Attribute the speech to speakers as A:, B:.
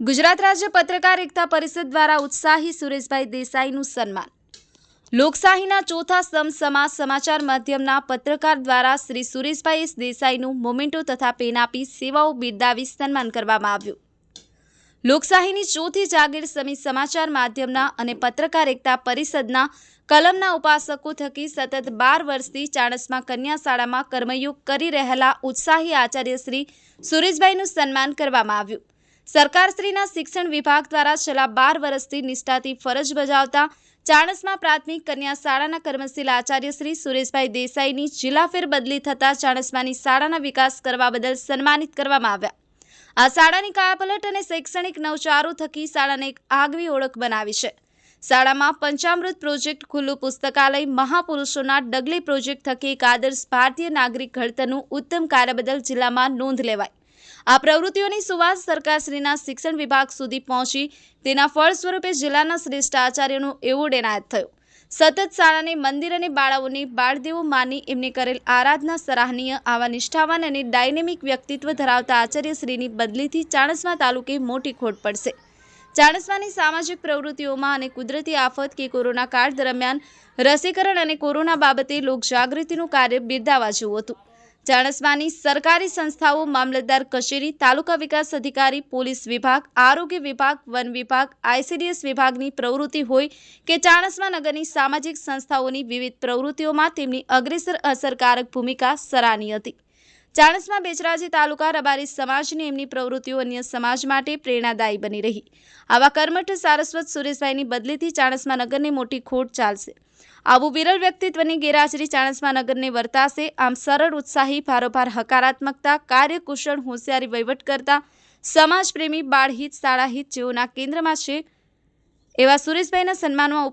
A: ગુજરાત રાજ્ય પત્રકાર એકતા પરિષદ દ્વારા ઉત્સાહી સુરેશભાઈ દેસાઈનું સન્માન. લોકશાહીના ચોથા સ્તંભ સમાજ સમાચાર માધ્યમના પત્રકાર દ્વારા શ્રી સુરેશભાઈ દેસાઈનું મોમેન્ટો તથા પેન આપી સેવાઓ બિરદાવી સન્માન કરવામાં આવ્યું. લોકશાહીની ચોથી જાગીર સમી સમાચાર માધ્યમના અને પત્રકાર એકતા પરિષદના કલમના ઉપાસકો થકી સતત બાર વર્ષથી ચાણસમાં કન્યા શાળામાં કર્મયોગ કરી રહેલા ઉત્સાહી આચાર્ય શ્રી સુરેશભાઈનું સન્માન કરવામાં આવ્યું. સરકારશ્રીના શિક્ષણ વિભાગ દ્વારા છેલ્લા બાર વર્ષથી નિષ્ઠાથી ફરજ બજાવતા ચાણસમાં પ્રાથમિક કન્યા શાળાના કર્મશીલ આચાર્ય શ્રી સુરેશભાઈ દેસાઈની જિલ્લા ફેરબદલી થતાં ચાણસમાની શાળાના વિકાસ કરવા બદલ સન્માનિત કરવામાં આવ્યા. આ શાળાની કાયાપલટ અને શૈક્ષણિક નવચારો થકી શાળાને એક આગવી ઓળખ બનાવી છે. શાળામાં પંચામૃત પ્રોજેક્ટ, ખુલ્લું પુસ્તકાલય, મહાપુરુષોના ડગલી પ્રોજેક્ટ થકી એક આદર્શ ભારતીય નાગરિક ઘડતરનું ઉત્તમ કાર્ય બદલ જિલ્લામાં નોંધ લેવાય આ પ્રવૃત્તિઓની સુવાસ સરકારશ્રીના શિક્ષણ વિભાગ સુધી પહોંચી તેના ફળ સ્વરૂપે જિલ્લાના શ્રેષ્ઠ આચાર્યનું એવોર્ડ એનાયત થયો. સતત શાળાને મંદિર અને બાળાઓની બાળદેવો માની એમને કરેલ આરાધના સરાહનીય, આવા નિષ્ઠાવાન અને ડાયનેમિક વ્યક્તિત્વ ધરાવતા આચાર્યશ્રીની બદલીથી ચાણસ્મા તાલુકે મોટી ખોટ પડશે. ચાણસ્માની સામાજિક પ્રવૃત્તિઓમાં અને કુદરતી આફત કે કોરોના કાળ દરમિયાન રસીકરણ અને કોરોના બાબતે લોકજાગૃતિનું કાર્ય બિરદાવા જેવું હતું. ચાણસ્માની સરકારી સંસ્થાઓ મામલતદાર કચેરી, તાલુકા વિકાસ અધિકારી, પોલીસ વિભાગ, આરોગ્ય વિભાગ, વન વિભાગ, આઈસીડીએસ વિભાગની પ્રવૃત્તિ હોય કે ચાણસ્મા નગરની સામાજિક સંસ્થાઓની વિવિધ પ્રવૃત્તિઓમાં તેમની અગ્રેસર અસરકારક ભૂમિકા સરાહનીય હતી. ચાણસ્મા બેચરાજી તાલુકા રબારી સમાજની એમની પ્રવૃત્તિઓ અન્ય સમાજ માટે પ્રેરણાદાયી બની રહી. આવા કર્મઠ સારસ્વત સુરેશભાઈની બદલીથી ચાણસમા નગરને મોટી ખોટ ચાલશે. આવું વિરલ વ્યક્તિત્વની ગેરહાજરી ચાણસમા નગરને વર્તાશે. આમ સરળ, ઉત્સાહી, ભારોભાર, હકારાત્મકતા, કાર્યકુશળ, હોશિયારી વહીવટ કરતા સમાજપ્રેમી, બાળહિત, શાળાહિત જેઓના કેન્દ્રમાં છે, એવા સુરેશભાઈના સન્માનમાં